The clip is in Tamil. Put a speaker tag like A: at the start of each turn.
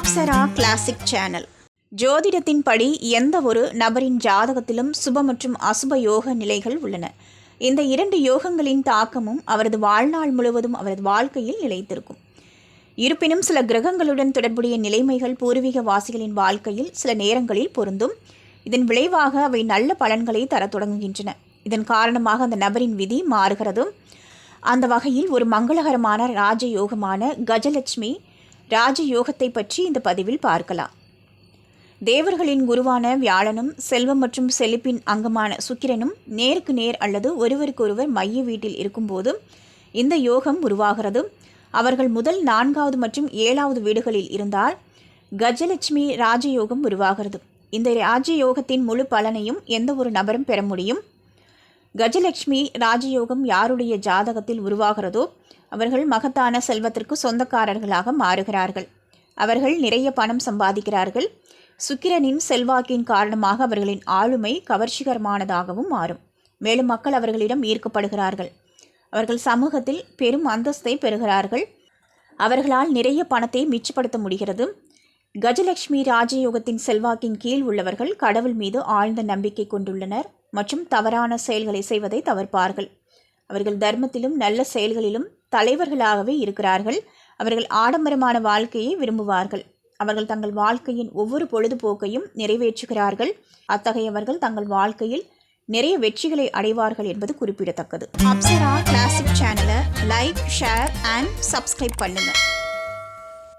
A: அப்சரா கிளாசிக் சேனல் ஜோதிடத்தின்படி எந்த ஒரு நபரின் ஜாதகத்திலும் சுப மற்றும் அசுப யோக நிலைகள் உள்ளன. இந்த இரண்டு யோகங்களின் தாக்கமும் அவரது வாழ்நாள் முழுவதும் அவரது வாழ்க்கையில் நிலைத்திருக்கும். இருப்பினும் சில கிரகங்களுடன் தொடர்புடைய நிலைமைகள் பூர்வீக வாசிகளின் வாழ்க்கையில் சில நேரங்களில் பொருந்தும். இதன் விளைவாக அவை நல்ல பலன்களை தரத் தொடங்குகின்றன. இதன் காரணமாக அந்த நபரின் விதி மாறுகிறதும். அந்த வகையில் ஒரு மங்களகரமான ராஜயோகமான கஜலட்சுமி ராஜயோகத்தை பற்றி இந்த பதிவில் பார்க்கலாம். தேவர்களின் குருவான வியாழனும் செல்வம் மற்றும் செழிப்பின் அங்கமான சுக்கிரனும் நேருக்கு நேர் அல்லது ஒருவருக்கொருவர் மைய வீட்டில் இருக்கும்போது இந்த யோகம் உருவாகிறது. அவர்கள் முதல் நான்காவது மற்றும் ஏழாவது வீடுகளில் இருந்தால் கஜலட்சுமி ராஜயோகம் உருவாகிறது. இந்த ராஜயோகத்தின் முழு பலனையும் எந்த ஒரு நபரும் பெற முடியும். கஜலட்சுமி ராஜயோகம் யாருடைய ஜாதகத்தில் உருவாகிறதோ அவர்கள் மகத்தான செல்வத்திற்கு சொந்தக்காரர்களாக மாறுகிறார்கள். அவர்கள் நிறைய பணம் சம்பாதிக்கிறார்கள். சுக்கிரனின் செல்வாக்கின் காரணமாக அவர்களின் ஆளுமை கவர்ச்சிகரமானதாகவும் மாறும். மேலும் மக்கள் அவர்களிடம் ஈர்க்கப்படுகிறார்கள். அவர்கள் சமூகத்தில் பெரும் அந்தஸ்தை பெறுகிறார்கள். அவர்களால் நிறைய பணத்தை மிச்சப்படுத்த முடிகிறது. கஜலட்சுமி ராஜயோகத்தின் செல்வாக்கின் கீழ் உள்ளவர்கள் கடவுள் மீது ஆழ்ந்த நம்பிக்கை கொண்டுள்ளனர். மற்றும் தவறான செயல்களை செய்வதை தவிர்ப்பார்கள். அவர்கள் தர்மத்திலும் நல்ல செயல்களிலும் தலைவர்களாகவே இருக்கிறார்கள். அவர்கள் ஆடம்பரமான வாழ்க்கையை விரும்புவார்கள். அவர்கள் தங்கள் வாழ்க்கையின் ஒவ்வொரு பொழுதுபோக்கையும் நிறைவேற்றுகிறார்கள். அத்தகையவர்கள் தங்கள் வாழ்க்கையில் நிறைய வெற்றிகளை அடைவார்கள் என்பது குறிப்பிடத்தக்கது. அப்சரா கிளாசிக் சேனலை லைக் ஷேர் அண்ட் சப்ஸ்கிரைப் பண்ணுங்கள்